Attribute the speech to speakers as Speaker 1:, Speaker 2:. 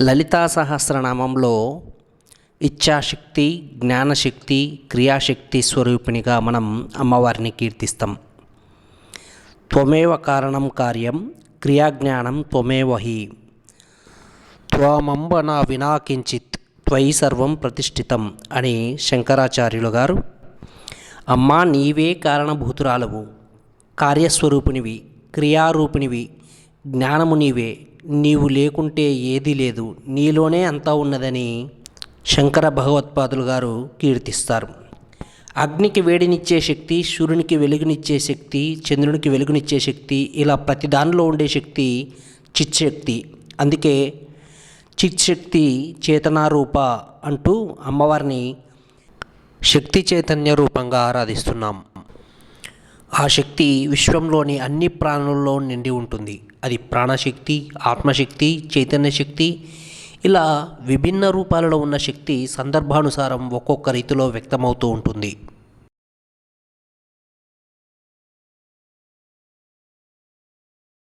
Speaker 1: లలితా సహస్రనామంలో ఇచ్ఛాశక్తి జ్ఞానశక్తి క్రియాశక్తి స్వరూపిణిగా మనం అమ్మవారిని కీర్తిస్తాం. త్వమేవ కారణం కార్యం క్రియాజ్ఞానం త్వమేవ హి. త్వమంబ నా వినాకించిత్ త్వయి సర్వం ప్రతిష్ఠితం అని శంకరాచార్యులు గారు అమ్మా నీవే కారణభూతురాలవు. కార్యస్వరూపిణివి క్రియారూపిణివి జ్ఞానము నీవే నీవు లేకుంటే ఏదీ లేదు నీలోనే అంతా ఉన్నదని శంకర భగవత్పాదులు గారు కీర్తిస్తారు. అగ్నికి వేడినిచ్చే శక్తి సూర్యునికి వెలుగునిచ్చే శక్తి చంద్రునికి వెలుగునిచ్చే శక్తి ఇలా ప్రతి దానిలో ఉండే శక్తి చిత్శక్తి అందుకే చిత్శక్తి చేతనారూప అంటూ అమ్మవారిని శక్తి చైతన్య రూపంగా ఆరాధిస్తున్నాం. ఆ శక్తి విశ్వంలోని అన్ని ప్రాణుల్లో నిండి ఉంటుంది. అది ప్రాణశక్తి ఆత్మశక్తి చైతన్య శక్తి ఇలా విభిన్న రూపాలలో ఉన్న శక్తి సందర్భానుసారం ఒక్కొక్క రీతిలో వ్యక్తమవుతూ ఉంటుంది.